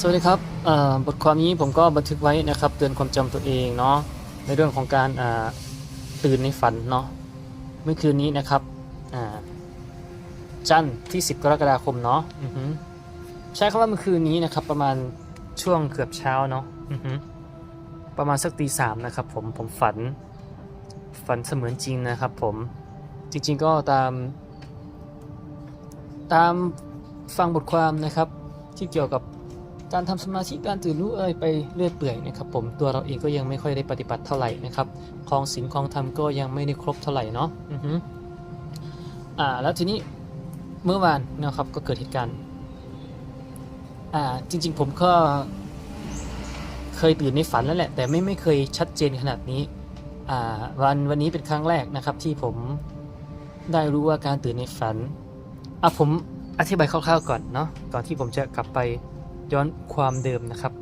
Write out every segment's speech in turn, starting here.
สวัสดีครับบทความนี้ผมก็บันทึกไว้นะครับ เตือนความจำตัวเองเนาะในเรื่องของการตื่นในฝันเนาะเมื่อคืนนี้นะครับจันทร์ที่ 10 กรกฎาคมเนาะใช้คำว่าเมื่อคืนนี้นะครับ ประมาณช่วงเกือบเช้าเนาะประมาณสักตีสามนะครับ ผมผมฝันฝันเสมือนจริงนะครับ ผมจริง ๆก็ตาม ตามฟังบทความนะครับที่เกี่ยวกับ การทำสมาธิการตื่นรู้เอ่ยไปเรื่อยเปื่อยนะครับผมตัวเราเองก็ยังไม่ค่อยได้ปฏิบัติเท่าไหร่นะครับคลองศีลคลองธรรมก็ยังไม่ได้ครบเท่าไหร่เนาะอือฮึอ่าแล้วทีนี้เมื่อวานนะครับก็เกิดเหตุการณ์อ่าจริง ๆ ผมก็เคยตื่นในฝันแล้วแหละ แต่ไม่ไม่เคยชัดเจนขนาดนี้อ่าวันวันนี้เป็นครั้งแรกนะครับที่ผมได้รู้ว่าการตื่นในฝันอะผมอธิบายคร่าวๆก่อนเนาะก่อนที่ผมจะกลับไป ย้อนความเดิมนะครับ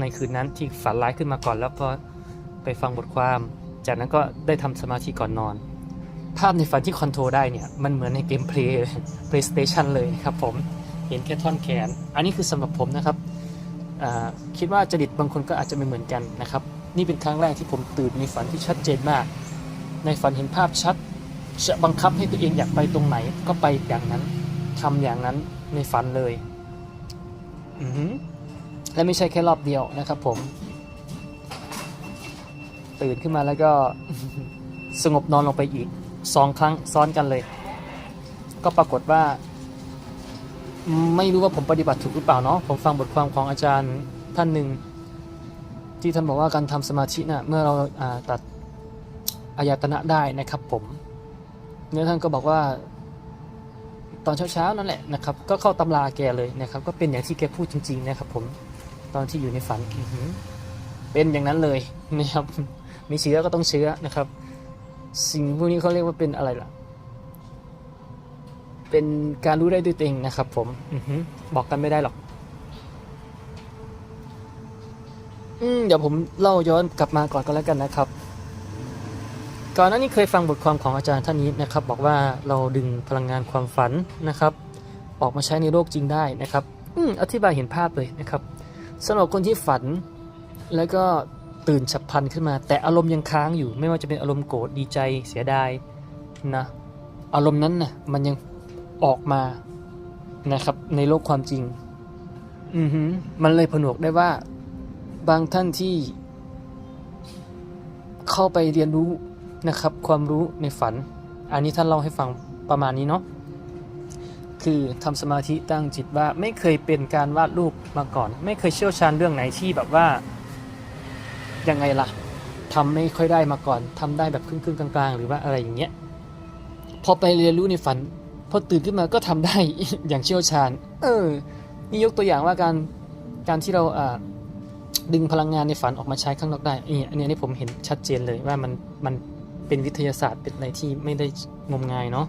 ในคืนนั้นที่ฝันร้ายขึ้นมาก่อน แล้วพอไปฟังบทความ จากนั้นก็ได้ทำสมาธิก่อนนอน ภาพในฝันที่คอนโทรลได้เนี่ย มันเหมือนในเกมเพลย์ PlayStation เลยครับผมเห็นแค่ท่อนแขน อันนี้คือสำหรับผมนะครับคิดว่าจริตบางคนก็อาจจะไม่เหมือนกันนะครับ นี่เป็นครั้งแรกที่ผมตื่นในฝันที่ชัดเจนมาก ในฝันเห็นภาพชัดจะบังคับให้ตัวเองอยากไปตรงไหนก็ไปอย่างนั้นทำอย่างนั้นในฝันเลย และไม่ใช่แค่รอบเดียวนะครับผม ตื่นขึ้นมาแล้วก็สงบนอนลงไปอีกสองครั้งซ้อนกันเลย ก็ปรากฏว่า ไม่รู้ว่าผมปฏิบัติถูกหรือเปล่าเนาะผมฟังบทความของอาจารย์ท่านหนึ่ง ที่ท่านบอกว่าการทำสมาธินะ่ะเมื่อเราาตัดอายตนะได้นะครับผมเนื้อท่านก็บอกว่า ตอนเช้าๆนั่นแหละนะครับก็เข้าตำราแกเลยนะครับก็เป็นอย่างที่แกพูดจริง ๆ นะครับ ผมตอนที่อยู่ในฝันเป็นอย่างนั้นเลยนะครับมีเชื้อก็ต้องเชื้อนะครับ สิ่งพวกนี้เขาเรียกว่าเป็นอะไรล่ะ เป็นการรู้ได้ด้วยตัวเองนะครับ ผมอือหือบอกกันไม่ได้หรอก อืมเดี๋ยวผมเล่าย้อนกลับมาก่อนก็แล้วกันนะครับ ก่อนหน้านี้เคยฟังบทความของอาจารย์ท่านนี้นะครับ บอกว่าเราดึงพลังงานความฝันนะครับ ออกมาใช้ในโลกจริงได้นะครับอือธิบายเห็นภาพเลยนะครับสำหรับคนที่ฝันแล้วก็ตื่นฉับพลันขึ้นมา แต่อารมณ์ยังค้างอยู่ ไม่ว่าจะเป็นอารมณ์โกรธดีใจเสียดายนะอารมณ์นั้นนะมันยังออกมานะครับ ในโลกความจริงอือหือมันเลยผนวกได้ว่าบางท่านที่ เข้าไปเรียนรู้ นะครับความรู้ในฝัน อันนี้ท่านเล่าให้ฟังประมาณนี้เนาะคือทำสมาธิตั้งจิตว่าไม่เคยเป็นการวาดรูปมาก่อน ไม่เคยเชี่ยวชาญเรื่องไหนที่แบบว่ายังไงล่ะทำไม่ค่อยได้มาก่อนทำได้แบบครึ่งๆกลาง ๆ หรือว่าอะไรอย่างเงี้ยพอไปเรียนรู้ในฝันพอตื่นขึ้นมาก็ทำได้อย่างเชี่ยวชาญ เออนี่ยกตัวอย่างว่าการการที่เราอ่าดึงพลังงานในฝันออกมาใช้ข้างนอกได้นี่อันนี้อันนี้ผมเห็นชัดเจนเลยว่ามันมัน เป็นวิทยาศาสตร์เป็นอะไรที่ไม่ได้งมงายเนาะ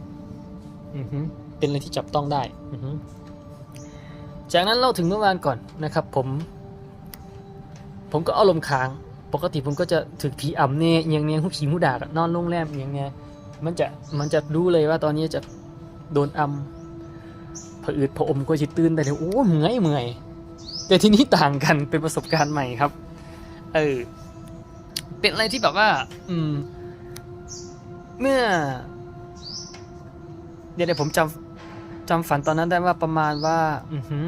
อือฮึเป็นอะไรที่จับต้องได้อือฮึจากนั้นเล่าถึงเมื่อวานก่อนนะครับ ผม ผมก็เอาลมณ์ค้าง ปกติผมก็จะถึกผีอ่ำเนี่ยเอียงเนี่ยหุบขีหูดากอะนอนโรงแรมเอียงเนี่ยมันจะมันจะรู้เลยว่าตอนนี้จะโดนอ่ำผะอืดผะอมก็จะตื่นแต่เดี๋ยวโอ้เมื่อยเมื่อยแต่ทีนี้ต่างกันเป็นประสบการณ์ใหม่ครับ เออ เป็นอะไรที่แบบว่า อืม เมื่อเดี๋ยวเดี๋ยวผมจำจำฝันตอนนั้นได้ว่าประมาณว่า อือหือ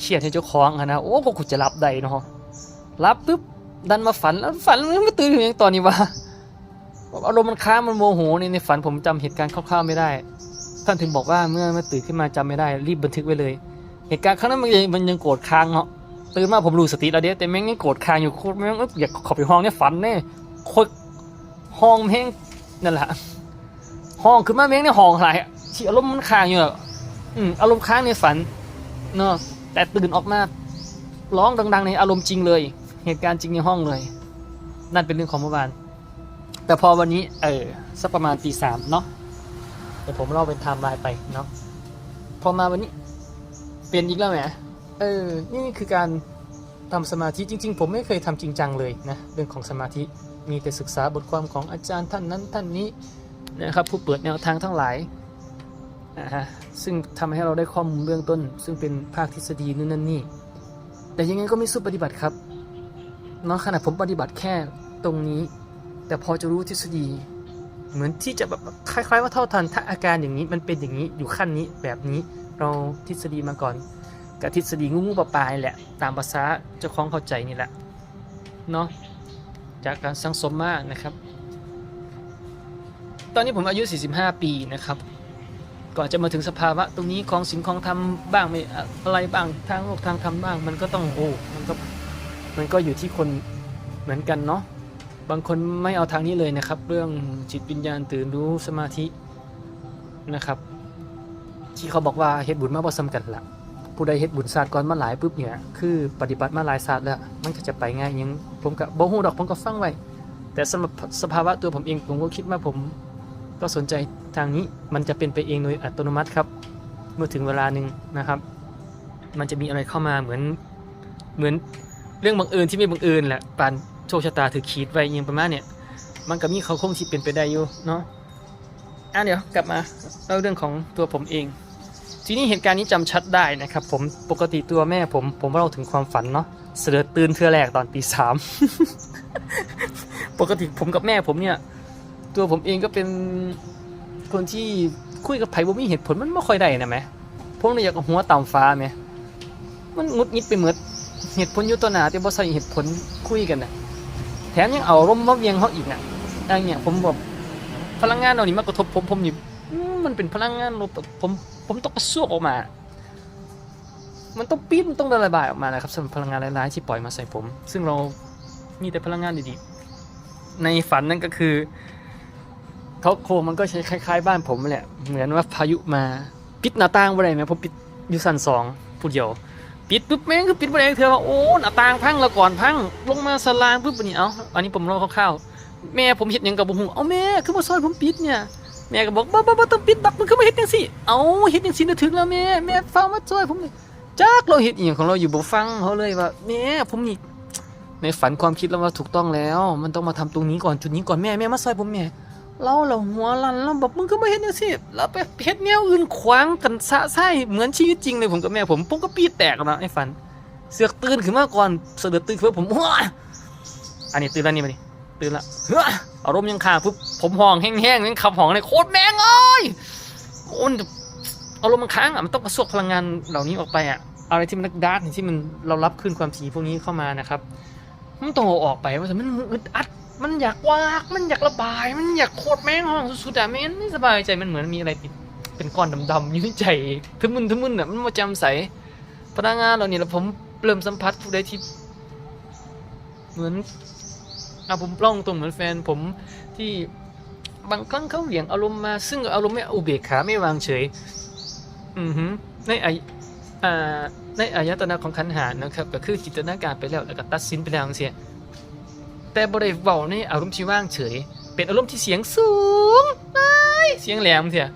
เฉียดให้เจ้าของอะนะโอ้ก็กูจะรับได้เนาะรับปุ๊บดันมาฝันแล้วฝันแล้วไม่ตื่นถึงยังตอนนี้วะอารมณ์มันค้างมันโมโหในในฝันผมจำเหตุการณ์คร่าวๆไม่ได้ ท่านถึงบอกว่าเมื่อเมื่อตื่นขึ้นมาจำไม่ได้ รีบบันทึกไว้เลย เหตุการณ์ครั้งนั้นมันยังมันยังโกรธค้างเนาะตื่นมาผมรู้สติแล้วเดียวแต่แม่งยังโกรธค้างอยู่โคตรแม่งอยอยากขอไปห้องเนี่ยฝันแน่โคตร ห้องแม่งนั่นแหละห้องขึ้นมาแม่งในห้องอะไรอะที่อารมณ์มันค้างอยู่อะอืมอารมณ์ค้างในฝันเนาะแต่ตื่นออกมาร้องดัง ๆ ในอารมณ์จริงเลย เหตุการณ์จริงในห้องเลย นั่นเป็นเรื่องของเมื่อวาน แต่พอวันนี้ เออสักประมาณตีสามเนาะเดี๋ยวผมเล่าเป็นไทม์ไลน์ไปเนาะพอมาวันนี้เปลี่ยนอีกแล้วแหมเออ นี่คือการทำสมาธิจริง ๆ ผมไม่เคยทำจริงจังเลยนะเรื่องของสมาธิ มีแต่ศึกษาบทความของอาจารย์ท่านนั้นท่านนี้นะครับผู้เปิดแนวทางทั้งหลายนะฮะซึ่งทำให้เราได้ข้อมูลเบื้องต้น ซึ่งเป็นภาคทฤษฎีนู่นนั่นนี่ แต่ยังไงก็ไม่สู้ปฏิบัติครับเนาะขนาดผมปฏิบัติแค่ตรงนี้ แต่พอจะรู้ทฤษฎี เหมือนที่จะแบบคล้ายๆว่าเท่าทันถ้าอาการอย่างนี้มันเป็นอย่างนี้อยู่ขั้นนี้แบบนี้เราทฤษฎีมาก่อนกับทฤษฎีงูงูปลาปลายแหละ ตามภาษาเจ้าของเข้าใจนี่แหละเนาะ จากการสังสมมากนะครับ ตอนนี้ผมอายุ 45 ปีนะครับ ก่อนจะมาถึงสภาวะตรงนี้ของสินของธรรมบ้างไม่อะไรบ้างทางโลกทางธรรมบ้าง มันก็ต้องโอ้มันก็มันก็อยู่ที่คนเหมือนกันเนาะบางคนไม่เอาทางนี้เลยนะครับ เรื่องจิตวิญญาณตื่นรู้สมาธินะครับ ที่เขาบอกว่าเฮ็ดบุญมาบ่ซ้ำกันละผู้ใดเฮ็ดบุญศาสตร์ก่อนมาหลายปุ๊บเนี่ยคือปฏิบัติมาหลายศาสตร์แล้วมันก็จะไปง่ายยัง ผมก็บ่ฮู้ดอกผมก็ฟังไว้แต่สำหรับสภาวะตัวผมเองผมก็คิดว่าผมก็สนใจทางนี้มันจะเป็นไปเองโดยอัตโนมัติครับ เมื่อถึงเวลาหนึ่งนะครับ มันจะมีอะไรเข้ามาเหมือนเหมือนเรื่องบังเอิญที่ไม่บังเอิญแหละปานโชคชะตาถือขีดไว้ยังประมาณเนี่ยมันก็มีเขาคงที่เป็นไปได้อยู่เนาะอะเดี๋ยวกลับมาเล่าเรื่องของตัวผมเอง ทีนี้เหตุการณ์นี้จำชัดได้นะครับ ผมปกติตัวแม่ผมผมเล่าถึงความฝันเนาะ เสด็จตื่นเทือแรกตอนตีสามปกติผมกับแม่ผมเนี่ย ตัวผมเองก็เป็นคนที่คุยกับไผ่บ่มีเหตุผลมันไม่ค่อยได้นะแหม่พวกนี้อยากเอาหัวต่ำฟ้าไหมมันงุดงิดไปเหมือนเหตุผลอยู่ตัวหนาแต่บ่ใส่เหตุผลคุยกันนะแถมยังเอาร่มมาเวียงเขาอีกนะอะไรเนี่ยผมบอกพลังงานเหล่านี้มากระทบผมผมนี่มมันเป็นพลังงานลบผมผมต้องกระซวกออกมา มันต้องปิ้นต้องระบายออกมานะครับสำหรับพลังงานร้ายๆที่ปล่อยมาใส่ผม ซึ่งเรามีแต่พลังงานดีๆ ในฝันนั่นก็คือเขาโครงมันก็ใช้คล้ายๆ บ้านผมแหละ เหมือนว่าพายุมาปิดหน้าต่างบ่ได้ไหมผมปิดอยู่ชั้นสองผู้เดียว ปิดปุ๊บแม่งคือปิดบ่ได้เธอว่าโอ้หน้าต่างพังแล้วก่อนพังลงมาสลางปุ๊บนนี้เอ้าอันนี้ผมเล่าคร่าวๆแม่ผมเห็นยังกับบุหูเอาแม่คือมาซอยผมปิดเนี่ยแม่ก็บอกบ้าบ้าบ้าต้องปิดดักมันคือมาเห็ดยังสิเอาเห็ดยังสินะถึงแล้วแม่แม่ฟังมาซอยผมเลย จักเราเห็ดอหย่างของเราอยู่บ่ฟังเขาเลยว่าแม่ผมนี่ในฝันความคิดแล้วว่าถูกต้องแล้ว มันต้องมาทำตรงนี้ก่อนจุดนี้ก่อนแม่แม่มาซอยผมแม่เราเราหัวลันเราแบบมึงก็ไม่เห็นจังสิเราไปเฮ็ดแนวอื่นขวางกันสะไส้เหมือนชีวิตจริงเลยผมกับแม่ผมผมก็ปีแตกนะไอ้ฝัน เสือกตื่นขึ้นมาก่อนเสด็จตื่นขึ้นมาผมว้าอันนี้ตื่นแล้วนี่มาดิตื่นละเฮ้ออารมณ์ยังค้างปุ๊บผมห้องแห้งๆนั่นขับห้องเลยโคตรแม่งเอ้ยโอน อารมณ์มันค้างอะมันต้องกระสวกพลังงานเหล่านี้ออกไปอะอะไรที่มันดาร์กที่มันเรารับขึ้นความถี่พวกนี้เข้ามานะครับมันต้องเอาออกไปว่าแต่มันอึดอัดมันอยากวากมันอยากระบาย มันอยากโคตรแม่งห้องสุดๆอะแม่งไม่สบายใจมันเหมือนมีอะไรติดเป็นก้อนดำๆอยู่ในใจทึมึนทึมึนอะมันมาจำใสพนักงานเราเนี่ยแล้วผมเริ่มสัมผัสผู้ใดที่เหมือนอะผมปล้องตรงเหมือนแฟนผมที่บางครั้งเขาเหวี่ยงอารมณ์มา ซึ่งอารมณ์ไม่อุเบกขาไม่วางเฉย อือฮึในไออาในอายตนะของขันหานะครับ ก็คือจินตนาการไปแล้วแล้วก็ตัดสินไปแล้วจังซี่แต่บริเว้าในอารมณ์ที่ว่างเฉย เป็นอารมณ์ที่เสียงสูงไปเสียงแหลมเสีย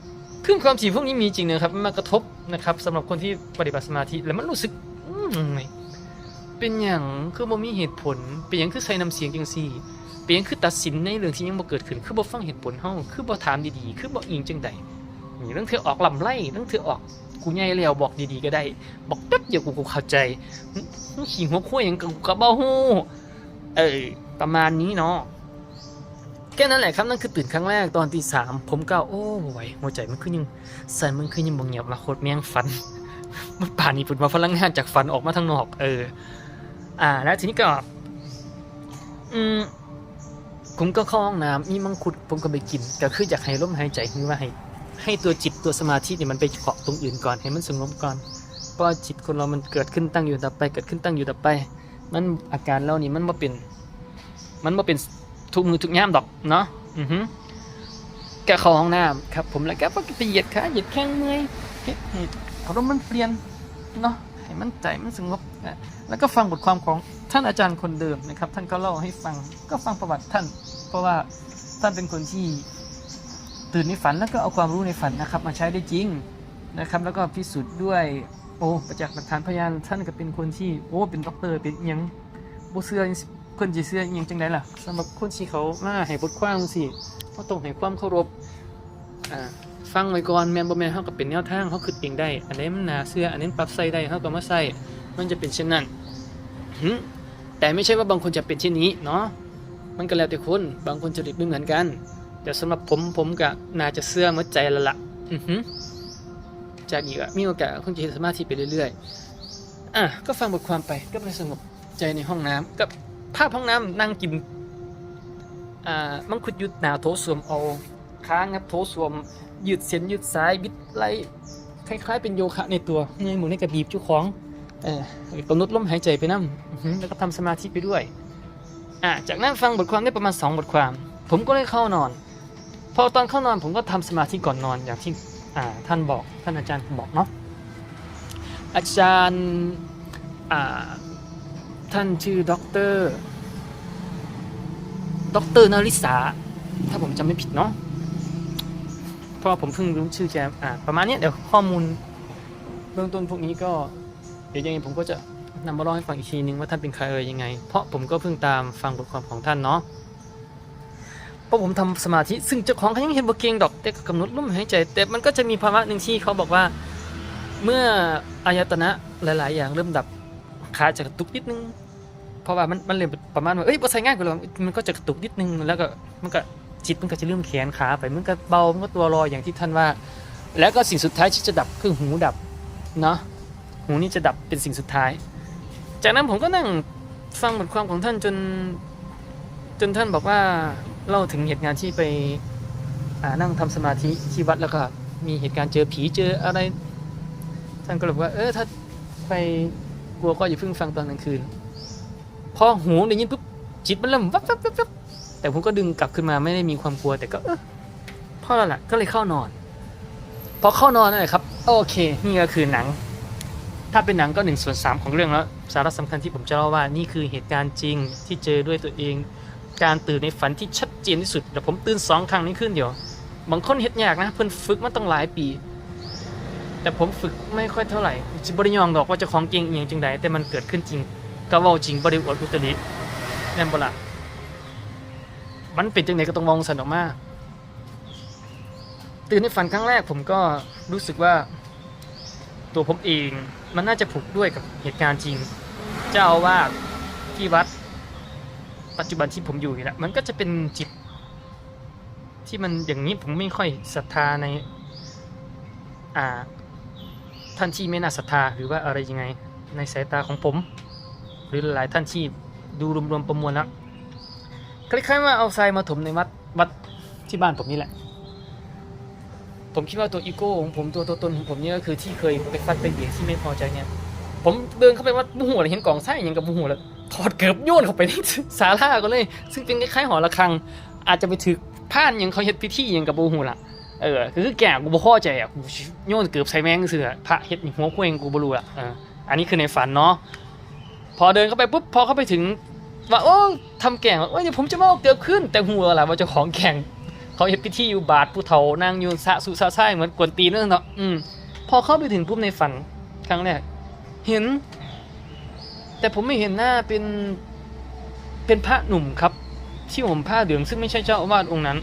ขึ้นความถี่พวกนี้มีจริงนะครับมันมากระทบนะครับสำหรับคนที่ปฏิบัติสมาธิแล้วมันรู้สึกเป็นอย่างคือบ่มีเหตุผล เป็นอย่างคือใส่น้ำเสียงจังซี่ เป็นอย่างคือตัดสินในเรื่องที่ยังบ่เกิดขึ้น คือบ่ฟังเหตุผลเฮาคือบ่ถามดีๆ คือบ่อิงจังใด นี่เรื่องเธอออกลำไล่เรื่องเธอออกกูใหญ่แล้วบอกดีๆก็ได้ บอกแป๊บเดียวกูก็เข้าใจขี้หัวคุ้ยหยังกูก็บ่ฮู้เออประมาณนี้เนาะแค่นั้นแหละครับนั่นคือตื่นครั้งแรกตอนตีสามผมก็โอ้ไหวหัวใจมันขึ้นยังสั่นมันขึ้นยังบงเงียบมาโคตรแม่งฟันมันป่านนี้ปุ่นมาพลังงานจากฟันออกมาทางนอก เออ อ่า แล้วทีนี้ก็ อืมผมก็เข้าห้องน้ำมีมังคุดผมก็ไปกิน ก็คืออยากให้ลมหายใจคือว่าให้ ให้ตัวจิตตัวสมาธิเนี่ยมันไปเกาะตรงอื่นก่อนให้มันสงบก่อนเพราะจิตคนเรามันเกิดขึ้นตั้งอยู่ดับไปเกิดขึ้นตั้งอยู่ดับไป มันอาการเรานี่มันมาเป็นมันมาเป็นทุกมือทุกย่ามดอกเนาะอือฮึแกเข้าห้องน้ำครับ ผมแล้วแกก็ไปเหยียดขาเหยียดแข้งเมื่อยเฮ้ยให้อารมณ์มันเปลี่ยนเนาะให้มันใจมันสงบนะแล้วก็ฟังบทความของท่านอาจารย์คนเดิมนะครับ ท่านก็เล่าให้ฟังก็ฟังประวัติท่าน เพราะว่าท่านเป็นคนที่ ตื่นในฝันแล้วก็เอาความรู้ในฝันนะครับ มาใช้ได้จริงนะครับ แล้วก็พิสูจน์ด้วยโอ้ประจักษ์หลักฐานพยานท่านก็เป็นคนที่โอ้เป็นด็อกเตอร์เป็นอิหยังบ่เชื่อเพิ่นสิเชื่ออีหยังจังไดล่ะสำหรับคนที่เขามาให้บทความสิเขาต้องให้ความเคารพอ่าฟังไว้ก่อนแมนบ่แมนเขาก็เป็นแนวทางเขาคิดเองได้ อันนี้มันนาเสื้ออันนี้ปรับใส่ได้เขาก็มาใส่มันจะเป็นเช่นนั้นแต่ไม่ใช่ว่าบางคนจะเป็นเช่นนี้เนาะมันก็แล้วแต่คนบางคนจริตไม่เหมือนกัน แต่สำหรับผมผมก็น่าจะเสื้อเมื่อใจและละอือหือจากอีกอะมีโอกาสคงจะเห็นสมาธิไปเรื่อยๆอะก็ฟังบทความไปก็ไปสงบใจในห้องน้ำกับภาพห้องน้ำนั่งกินอ่ามังคุดยุดหนาโถส้วมเอาค้างงับโถส้วมยืดเส้นยืดสายบิดไหลคล้าย ๆ เป็นโยคะในตัวเงยหมุนในกระบีบเจุของเออกำหนดลมหายใจไปนั่แล้วก็ทำสมาธิไปด้วยอะจากนั้นฟังบทความได้ประมาณ 2 บทความ ผมก็เลยเข้านอน พอตอนเข้านอนผมก็ทำสมาธิก่อนนอนอย่างที่ท่านบอกท่านอาจารย์บอกเนาะอาจารย์ท่านชื่อด็อกเตอร์ด็อกเตอร์นาริสาถ้าผมจำไม่ผิดเนาะเพราะผมเพิ่งรู้ชื่อแกประมาณนี้เดี๋ยวข้อมูลเบื้องต้นพวกนี้ก็เดี๋ยวยังไงผมก็จะนำมาเล่าให้ฟังอีกทีนึงว่าท่านเป็นใครเอ่ยยังไง เพราะผมก็เพิ่งตามฟังบทความของท่านเนาะ ราะผมทำสมาธิซึ่งเจ้าของเขายังเห็นบเก่งดอกแต่ก็กำหนดลมหายใจ แต่มันก็จะมีภาวะหนึ่งที่เขาบอกว่า เมื่ออายตนะหลาย ๆ อย่างเริ่มดับขาจะกระตุกนิดนึงเพราะว่ามันมันเลยประมาณว่าเอ้ยพอใส่ง่ายกว่าเรามันก็จะกระตุกนิดนึงแล้วก็มันก็จิตมันก็จะเริ่มแขนขาไปมันก็เบามันก็ตัวลอยอย่างที่ท่านว่า แล้วก็สิ่งสุดท้ายที่จะดับคือหูดับเนาะหูนี่จะดับเป็นสิ่งสุดท้าย จากนั้นผมก็นั่งฟังบทความของท่านจน จนท่านบอกว่า เล่าถึงเหตุการณ์ที่ไปนั่งทำสมาธิที่วัดแล้วก็มีเหตุการณ์เจอผีเจออะไร ท่านก็เลยบอกว่าเออถ้าไปกลัวก็อย่าเพิ่งฟังตอนกลางคืน พอหูได้ยินปุ๊บจิตมันเริ่มวับวับวับวับแต่ผมก็ดึงกลับขึ้นมาไม่ได้มีความกลัวแต่ก็เออพอแล้วล่ะก็เลยเข้านอน พอเข้านอนนั่นแหละครับ โอเค นี่ก็คือหนัง ถ้าเป็นหนังก็หนึ่งส่วนสามของเรื่องแล้ว สาระสำคัญที่ผมจะเล่าว่านี่คือเหตุการณ์จริงที่เจอด้วยตัวเอง การตื่นในฝันที่ชัดเจนที่สุดแต่ผมตื่นสองครั้งนี้ขึ้นเดียวบางคนเฮ็ดยากนะเพิ่นฝึกมาตั้งหลายปี แต่ผมฝึกไม่ค่อยเท่าไหร่จิบริยองดอกว่าจะของเก่งอย่างจังใดแต่มันเกิดขึ้นจริงก็เว้าจริงบริอวดอุตริแน่นบ่ล่ะมันเป็นจังไหนก็ต้องมองสันออกมาตื่นในฝันครั้งแรกผมก็รู้สึกว่าตัวผมเองมันน่าจะผูกด้วยกับเหตุการณ์จริง เจ้าอาวาสที่วัด ปัจจุบันที่ผมอยู่นี่แหละมันก็จะเป็นจิต ที่มันอย่างนี้ผมไม่ค่อยศรัทธาใน อ่า ท่านที่ไม่น่าศรัทธาหรือว่าอะไรยังไง ในสายตาของผม หรือหลายท่านที่ดูรวมๆประมวลแล้วคล้ายๆว่าเอาทรายมาถมในวัดวัดที่บ้านผมนี่แหละ ผมคิดว่าตัวอีโก้ของผมตัวตัวตนของผมเนี่ยก็คือที่เคยไปฟัดไปเบียดที่ไม่พอใจเนี่ย ผมเดินเข้าไปวัดบุหัวเห็นกล่องทรายอย่างกับบุหัวแล้ว ถอดเกือบโยนเข้าไปในศาลาก็เลย ซึ่งเป็นคล้ายๆหอระฆัง อาจจะไปถึกผ่านอย่างเขาเฮ็ดพิธีอย่างกับบุหัวละเออคือแก่กูบ่พอใจอะกูโยนเกือบใส่แมงเสือพระเฮ็ดหัวเคว้งกูบ่รู้อะเอออันนี้คือในฝันเนาะพอเดินเข้าไปปุ๊บพอเข้าไปถึงว่าโอ้ทำแก่งว่าเดี๋ยวผมจะมาเอาเกือบขึ้น แต่หัวแหละว่าเจ้าของแข่งเขาเฮ็ดพิธีอยู่บาทผู้เฒ่านั่งอยู่สะสุสะไส้เหมือนกวนตีนนั่นเนาะอืมพอเข้าไปถึงปุ๊บในฝันครั้งแรกเห็น แต่ผมไม่เห็นหน้าเป็นเป็นพระหนุ่มครับ ที่ห่มผ้าเหลืองซึ่งไม่ใช่เจ้าอาวาสองค์นั้น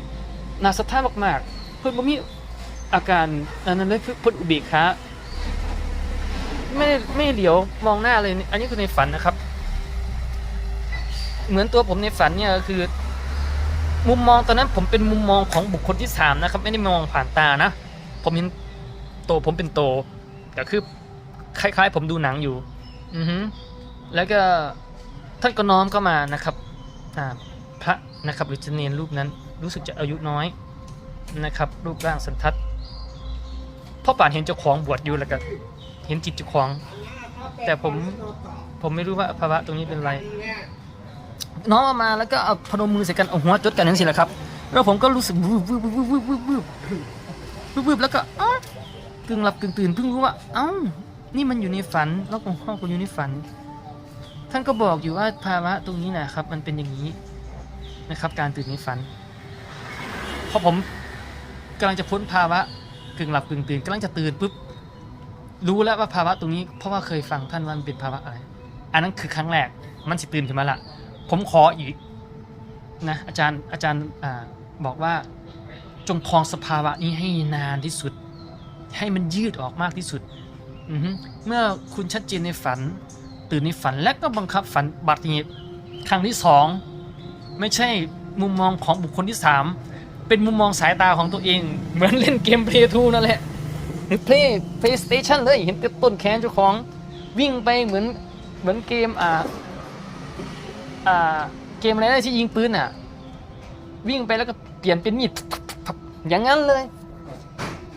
น่าศรัทธามากๆ เพิ่อนบ่มีอาการอันนั้นเลยเพิ่อนอุเบกขาไม่ไม่เหลียวมองหน้าเลย อันนี้คือในฝันนะครับ เหมือนตัวผมในฝันเนี่ยคือ มุมมองตอนนั้นผมเป็นมุมมองของบุคคลที่สามนะครับ ไม่ได้มองผ่านตานะ ผมเห็นโตผมเป็นโตแต่คือคล้ายๆ ผมดูหนังอยู่ อือฮึ แล้วก็ท่านก็น้อมเข้ามานะครับพระนะครับหรือเนียนรูปนั้นรู้สึกจะอายุน้อยนะครับรูปร่างสันทัดพ่อป่านเห็นเจ้าของบวชอยู่แล้วก็เห็นจิตเจ้าของ แต่ผมผมไม่รู้ว่าภาวะตรงนี้เป็นไร น้องมาแล้วก็เอาพนมมือใส่กันเอาหัวจดกันนั่นสิแหละครับ แล้วผมก็รู้สึกวืบวืบวืบวืบวืบวืบวืบแล้วก็กึ่งหลับกึ่งตื่นเพิ่งรู้ว่าเอ้านี่มันอยู่ในฝันแล้วของพ่อก็อยู่ในฝัน ท่านก็บอกอยู่ว่าภาวะตรงนี้นะครับ มันเป็นอย่างนี้นะครับ การตื่นในฝันพอผมกำลังจะพ้นภาวะกึ่งหลับกึ่งตื่นกำลังจะตื่นปุ๊บรู้แล้วว่าภาวะตรงนี้เพราะว่าเคยฟังท่านว่ามันเป็นภาวะอะไร อันนั้นคือครั้งแรกมันสิตื่นขึ้นมาละผมขออีกนะอาจารย์อาจารย์อบอกว่าจงครองสภาวะนี้ให้นานที่สุด ให้มันยืดออกมากที่สุดอเมื่อคุณชัดเจนในฝัน ตื่นในฝันและก็บังคับฝันบัดนี้ครั้งที่สองไม่ใช่มุมมองของบุคคลที่สามเป็นมุมมองสายตาของตัวเอง เหมือนเล่นเกม Play 2นั่นแหละหรือ Play PlayStation เลยเห็นแต่ต้นแขนเจ้าของวิ่งไปเหมือนเหมือนเกมอ่าอ่าเกมอะไรนะที่ยิงปืนอะวิ่งไปแล้วก็เปลี่ยนเป็นมีดอย่างนั้นเลย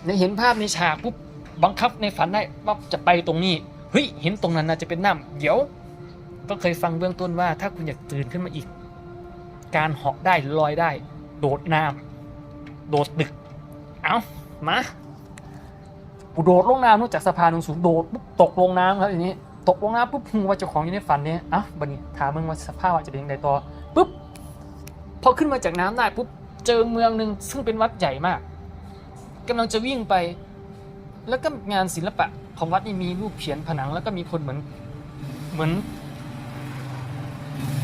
ในเห็นภาพในฉากปุ๊บบังคับในฝันได้ว่าจะไปตรงนี้ เฮ้ยเห็นตรงนั้นน่าจะเป็นน้ำเดี๋ยว ก็เคยฟังเบื้องต้นว่า ถ้าคุณอยากตื่นขึ้นมาอีก การเหาะได้ลอยได้ โดดน้ำโดดตึก เอามากูโดดลงน้ำนู่นจากสะพานสูงโดดปุ๊บตกลงน้ำครับทีนี้ ตกลงน้ำปุ๊บหูว่าเจ้าของอยู่ในฝันเนี่ยเอ้าบันนี้ถามมึงว่าสภาพว่าจะเป็นยังไงต่อปุ๊บพอขึ้นมาจากน้ำได้ปุ๊บเจอเมืองหนึ่งซึ่งเป็นวัดใหญ่มากกำลังจะวิ่งไป แล้วก็งานศิลปะของวัดนี่มีรูปเขียนผนัง แล้วก็มีคนเหมือนเหมือน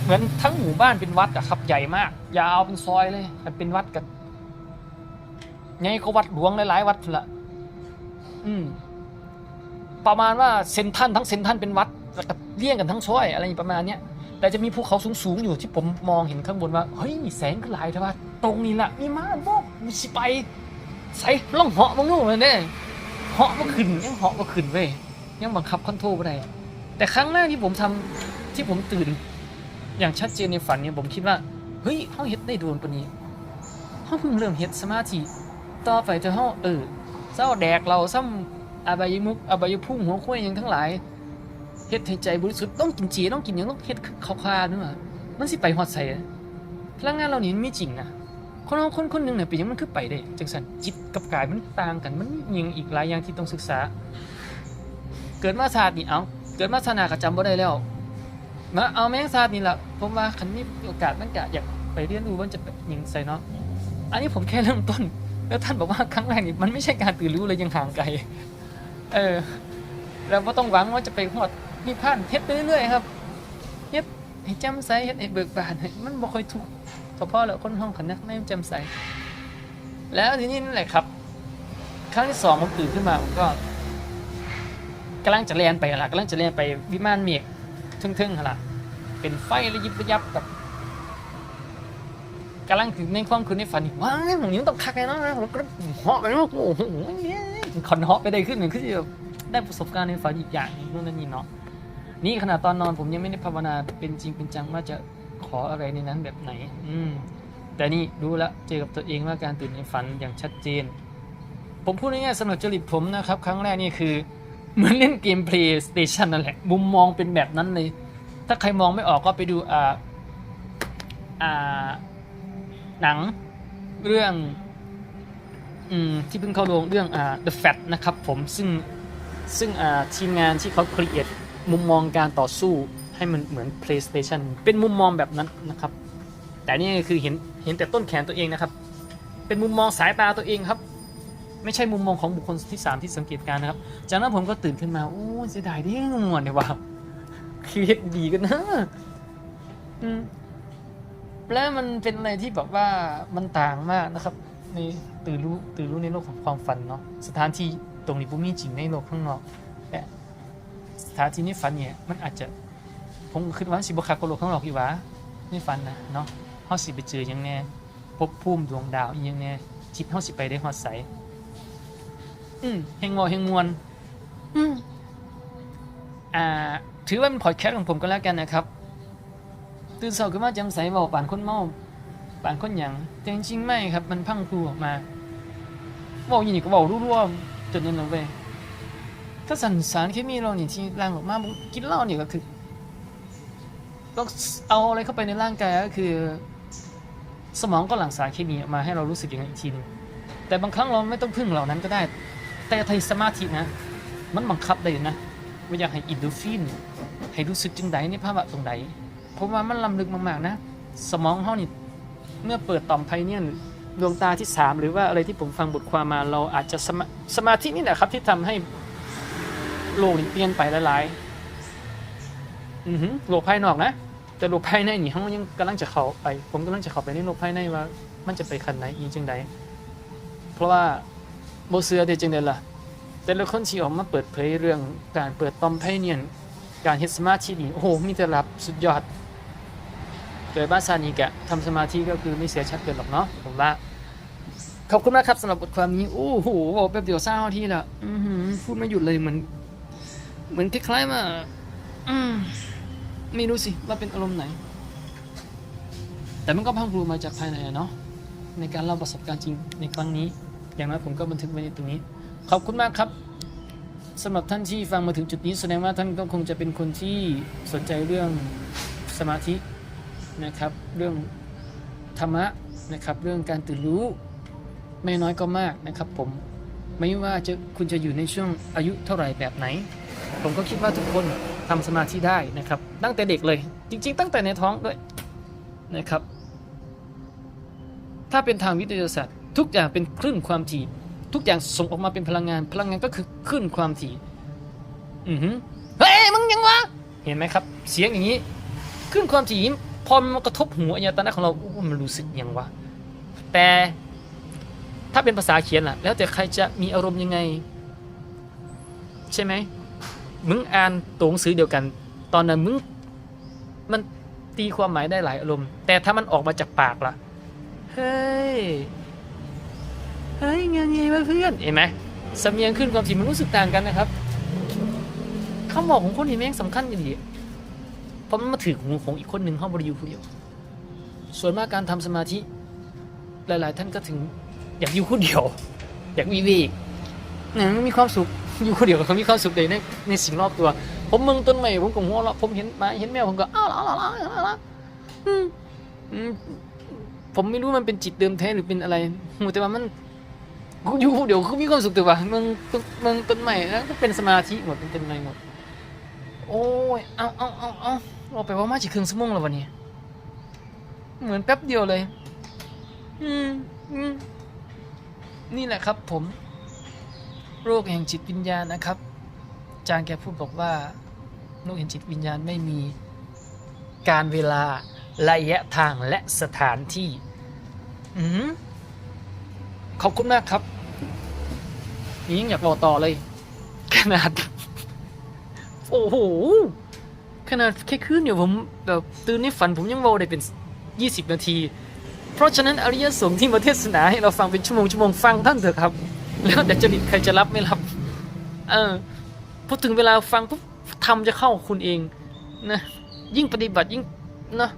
เหมือนทั้งหมู่บ้านเป็นวัดอะครับใหญ่มาก ยาวเป็นซอยเลยมันเป็นวัดกันไงก็วัดหลวงหลายๆวัดละอืม ประมาณว่าเซนทรันทั้งเซนทรันเป็นวัดแล้วก็เลี่ยงกันทั้งซอยอะไรประมาณเนี้ยแต่จะมีภูเขาสูงๆอยู่ที่ผมมองเห็นข้างบนว่าเฮ้ยมีแสงขึ้นหลายแต่ว่าตรงนี้แหละมีมาบอกมีสิไปใส่ล่องเหาะมึงนู่นเลยเนี่ย เหาะก็ขึ้นยังเหาะก็ขึ้นเว้ยยังบังคับคอนโทรลไม่ได้แต่ครั้งแรกที่ผมทำที่ผมตื่น อย่างชัดเจนในฝันเนี่ยผมคิดว่าเฮ้ยห้องเฮ็ดได้โดนปานี้ห้องเพิ่งเริ่มเฮ็ดสมาธิต่อไปจะห้องเออเศร้าแดกเราซ้ำอาบายมุกอาบายพุ่งหัวคุ้ยยังทั้งหลายเฮ็ดให้ใจบริสุทธิ์ต้องกินจีต้องกินยังต้องเฮ็ดข้าวคาเนื้อมันสิไปฮอดใส่พลังงานเหล่านี้มันมีจริงนะ คนเราคนคนหนึ่งเนี่ยเป็นยังมันคือไปได้จังสันจิตกับกายมันต่างกันมันยังอีกหลายอย่างที่ต้องศึกษา เกิดมาชาตินี่เอาเกิดมาชาติหนาก็จำบ่ได้แล้วมาเอาแมงชาตินี่แหละผมว่าคันมีโอกาสมันก็อยากไปเรียนรู้ว่าจะยังใส่เนาะอันนี้ผมแค่เริ่มต้น แล้วท่านบอกว่าครั้งแรกนี่มันไม่ใช่การตื่นรู้เลยยังห่างไกลเออเราก็ต้องหวังว่าจะไปหอดนิพพานเฮ็ดไปเรื่อยๆครับเฮ็ดให้จ่มใสเฮ็ดให้เบิกบานมันบ่ค่อยทุกข์ ก็พอแล้วคนห้องขันนักไม่แจ่มใส แล้วทีนี้นั่นแหละครับ ครั้งที่สองผมตื่นขึ้นมาผมก็กำลังจะเรียนไปละกำลังจะเรียนไปวิมานเมฆทึ่งๆละเป็นไฟระยิบระยับแบบกำลังถึงในความคืนในฝันอีกว้าวผมนี้มันต้องคักแน่นอนนะผมก็เหาะไปแล้วโอ้โหคอนเหาะไปได้ขึ้นหนึ่งคือได้ประสบการณ์ในฝันอีกอย่างนึ่งนู่นนั่นนี่เนาะนี่ขนาดตอนนอนผมยังไม่ได้ภาวนาเป็นจริงเป็นจังว่าจะ ขออะไรในนั้นแบบไหน อืมแต่นี่รู้แล้วเจอกับตัวเองว่าการตื่นในฝันอย่างชัดเจน ผมพูดง่ายๆสำหรับจริตผมนะครับ ครั้งแรกนี่คือ เหมือนเล่นเกม PlayStation นั่นแหละ มุมมองเป็นแบบนั้นเลย ถ้าใครมองไม่ออกก็ไปดูอ่าอ่าหนังเรื่องอืมที่เพิ่งเข้าโรงเรื่องอ่า The Fat นะครับผมซึ่งซึ่งอ่าทีมงานที่เขา create มุมมองการต่อสู้ ให้มันเหมือน PlayStation เป็นมุมมองแบบนั้นนะครับ แต่นี่คือเห็นเห็นแต่ต้นแขนตัวเองนะครับ เป็นมุมมองสายตาตัวเองครับ ไม่ใช่มุมมองของบุคคลที่สามที่สังเกตการนะครับ จากนั้นผมก็ตื่นขึ้นมาโอ้เสียดายที่งวนเนี่ยว่าคือเฮ็ดดีกันนะแล้วมันเป็นอะไรที่แบบว่ามันต่างมากนะครับในตื่นรู้ตื่นรู้ในโลกของความฝันเนาะสถานที่ตรงนี้ผมมีจริงในโลกข้างนอกแต่สถานที่ในฝันเนี่ยมันอาจจะ ผมคิดว่าสิบคักกว่าโลกข้างนอกอีกวะในฝันนะเนาะเฮาสิไปเจอยังแน่ภพภูมิดวงดาวอียังแน่จิตเฮาสิไปได้ฮอดไสอืมเฮงงอเฮงมวนอืมอ่า ถือว่าเป็นพอดแคสต์ของผมก็แล้วกันนะครับ ตื่นเช้าขึ้นมาจำใสเบาป่านคนเมาป่านคนหยังแต่จริงๆไม่ครับ มันพังพลูออกมาเบาอย่างนี้ก็เบารั่วๆจนนั้นลงไปถ้าสันสารเคมีเราเนี่ยที่ร่างออกมากินเหล้าเนี่ยก็คือ ต้องเอาอะไรเข้าไปในร่างกายก็คือ สมองก็หลั่งสารเคมีออกมาให้เรารู้สึกอย่างนั้นอีกทีนึงแต่บางครั้งเราไม่ต้องพึ่งเหล่านั้นก็ได้ แต่ถ้าสมาธินะ มันบังคับได้นะว่าอยากให้อินโดฟินให้รู้สึกจังใดในภาวะตรงใดผมว่ามันล้ำลึกมากๆนะ สมองเขานี่เมื่อเปิดต่อมไพเนี่ยดวงตาที่ 3 หรือว่าอะไรที่ผมฟังบทความมาเราอาจจะสมาสมาธินี่แหละครับที่ทำให้โลกนี่เปลี่ยนไปหลายๆโลกภายนอกนะ แต่โลกภายในนี่เขายังกำลังจะเข้าไป ผมกำลังจะเข้าไปในโลกภายในว่า มันจะไปขันไหนอีจังใดเพราะว่าโบเสือเดจังเดล่ะ แต่ละคนที่ออกมาเปิดเผยเรื่องการเปิดตอมไพเนียนการเฮ็ดสมาธินี่โอ้โหมีแต่รับสุดยอดโดยบ้านซานีแกะทำสมาธิก็คือไม่เสียชัดเกินหรอกเนาะผมว่าขอบคุณมากครับสำหรับบทความนี้ โอ้โหแป๊บเดียวเศร้าที่ละพูดไม่หยุดเลยเหมือนเหมือนคล้ายๆมาอืม ไม่รู้สิว่าเป็นอารมณ์ไหน แต่มันก็พังพลูมาจากภายในเนาะในการเล่าประสบการณ์จริงในครั้งนี้ อย่างน้อยผมก็บันทึกไว้ในตรงนี้ ขอบคุณมากครับสำหรับท่านที่ฟังมาถึงจุดนี้แสดงว่าท่านก็คงจะเป็นคนที่สนใจเรื่องสมาธินะครับ เรื่องธรรมะนะครับ เรื่องการตื่นรู้ไม่น้อยก็มากนะครับ ผมไม่ว่าจะคุณจะอยู่ในช่วงอายุเท่าไหร่แบบไหน ผมก็คิดว่าทุกคนทำสมาธิได้นะครับตั้งแต่เด็กเลย จริง ๆ ตั้งแต่ในท้องด้วยนะครับ ถ้าเป็นทางวิทยาศาสตร์ ทุกอย่างเป็นคลื่นความถี่ ทุกอย่างส่งออกมาเป็นพลังงาน พลังงานก็คือคลื่นความถี่อือหือเฮ้ยมึงยังวะเห็นไหมครับ เสียงอย่างนี้คลื่นความถี่พอมันกระทบหูอายตนะของเราอู้มันรู้สึกยังวะแต่ถ้าเป็นภาษาเขียนล่ะ แล้วแต่ใครจะมีอารมณ์ยังไง ใช่ไหม มึงอ่านตัวหนังสือเดียวกัน ตอนนั้นมึงมันตีความหมายได้หลายอารมณ์ แต่ถ้ามันออกมาจากปากล่ะ เฮ้ย เฮ้ยไงไงวะเพื่อนเห็นไหมสำเนียงขึ้นความถี่มันรู้สึกต่างกันนะครับคำบอกของคนนี่แม่งสำคัญอย่างดีเพราะมันมาถือหูของอีกคนหนึ่งห้องบริยูผู้เดียว ส่วนมากการทำสมาธิ หลาย ๆ ท่านก็ถึงอยากอยู่คนเดียว อยากวิเวกนะมีความสุข อยู่คนเดียวเขามีความสุขเลยในในสิ่งรอบตัว ผมมึงต้นใหม่ผมก็หัวเราะผมเห็นหมาเห็นแมวผมก็อ้าวอ้าวอ้าวอ้วแล้วผมไม่รู้มันเป็นจิตเดิมแท้หรือเป็นอะไรหูแต่ว่ามันกูอยู่คนเดียวคือมีความสุขแต่ว่ามึงมึงต้นใหม่แล้วก็เป็นสมาธิหมดเป็นต้นใหม่หมด โอ้ยเอาเอาเอาเอาเราไปว่ามาจีครึ่งชั่วโมงแล้ววันนี้ เหมือนแป๊บเดียวเลย อืมอืมนี่แหละครับผม โรคแห่งจิตวิญญาณนะครับ จางแกพูดบอกว่าโรคแห่งจิตวิญญาณไม่มีการเวลาระยะทางและสถานที่อืมขอบคุณมากครับยิ่งอยากบอกต่อเลย ขนาด โอ้โห ขนาดแค่คืนเดียวผมแบบตื่นในฝันผมยังเวาได้เป็น 20 นาที เพราะฉะนั้นอริยสงฆ์ที่มาเทศนาให้เราฟังเป็นชั่วโมงชั่วโมงฟังท่านเถอะครับ แล้วแต่จริตใครจะรับไม่รับ เออพอถึงเวลาฟังปุ๊บทำจะเข้าคุณเองนะยิ่งปฏิบัติยิ่งนะ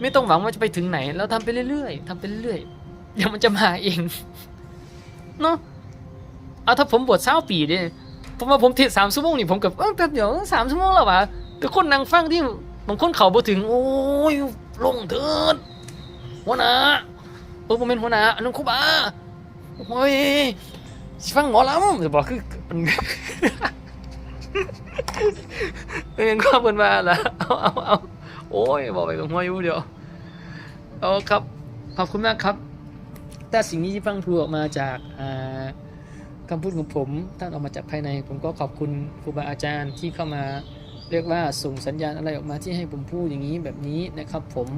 ไม่ต้องหวังว่าจะไปถึงไหนแล้วทำไปเรื่อยๆทำไปเรื่อยๆเดี๋ยวมันจะมาเองเนาะเอาถ้าผมบวชเช้าปีเนี่ยผมว่าผมเทศสามชั่วโมงนี่ผมกับเออแป๊บเดียวสามชั่วโมงแล้ววะแต่คนนั่งฟังที่บางคนเขาบ่ถึง โอ้ยลงเถิดหัวหน้าเออผมเป็นหัวหน้าอันนั้นครูบา โอ้ยสิฟังหมอลำจะบอกคือเป็นข้อเปินมาละเอาเอาเอาโอ้ยบอกไปกับหัวอยู่เดียวเอาครับขอบคุณมากครับ แต่สิ่งนี้ที่ฟังพลูออกมาจากคำพูดของผมท่านออกมาจากภายใน ผมก็ขอบคุณครูบาอาจารย์ที่เข้ามาเรียกว่าส่งสัญญาณอะไรออกมาที่ให้ผมพูดอย่างนี้แบบนี้นะครับ ผม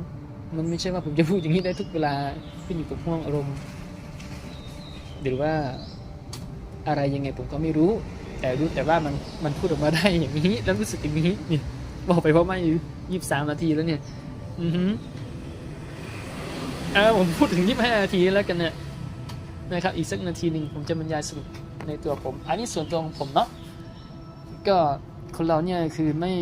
มันไม่ใช่ว่าผมจะพูดอย่างนี้ได้ทุกเวลาขึ้นอยู่กับห่วงอารมณ์ หรือว่าอะไรยังไงผมก็ไม่รู้ แต่รู้แต่ว่ามันมันพูดออกมาได้อย่างนี้ แล้วรู้สึกอย่างนี้นี่บอกไปเพราะไม่ยี่สิบสามนาทีแล้วเนี่ย อือหือเอาผมพูดถึงยี่สิบห้านาทีแล้วกันเนี่ยนะครับอีกสักนาทีหนึ่งผมจะบรรยายสรุปในตัวผม อันนี้ส่วนตัวของผมเนาะก็คนเราเนี่ยคือไม่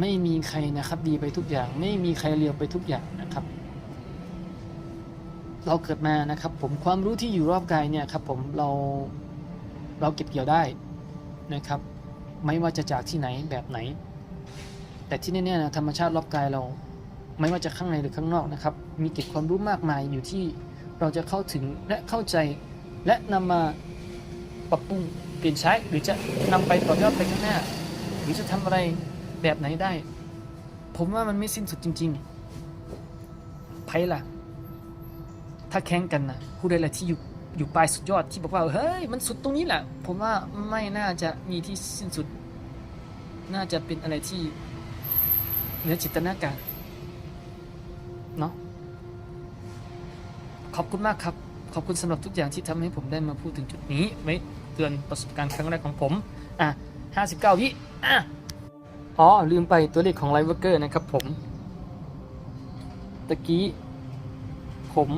ไม่มีใครนะครับ ดีไปทุกอย่าง ไม่มีใครเลียวไปทุกอย่างนะครับ เราเกิดมานะครับผมความรู้ที่อยู่รอบกายเนี่ยครับผมเราเราเก็บเกี่ยวได้นะครับ ไม่ว่าจะจากที่ไหนแบบไหน แต่ที่แน่ๆนะธรรมชาติรอบกายเรา ไม่ว่าจะข้างในหรือข้างนอกนะครับ มีเก็บความรู้มากมายอยู่ที่เราจะเข้าถึงและเข้าใจ และนำมาปรับปรุงเปลี่ยนใช้หรือจะนำไปต่อยอดไปข้างหน้า หรือจะทำอะไรแบบไหนได้ ผมว่ามันไม่สิ้นสุดจริงๆไพ่ล่ะ ถ้าแข่งกันนะผู้ใดละที่อยู่อยู่ปลายสุดยอดที่บอกว่าเฮ้ยมันสุดตรงนี้แหละ ผมว่าไม่น่าจะมีที่สิ้นสุด น่าจะเป็นอะไรที่เหนือจิตนาการเนาะขอบคุณมากครับ ขอบคุณสำหรับทุกอย่างที่ทำให้ผมได้มาพูดถึงจุดนี้ไว้เตือนประสบการณ์ครั้งแรกของผม อะ59วิอะอ๋อ ลืมไปตัวเลขของไลฟ์เวอร์เกอร์นะครับผม ตะกี้ ผม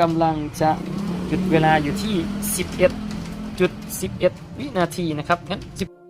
กำลังจะหยุดเวลาอยู่ที่ 11.11 วินาทีนะครับงั้น10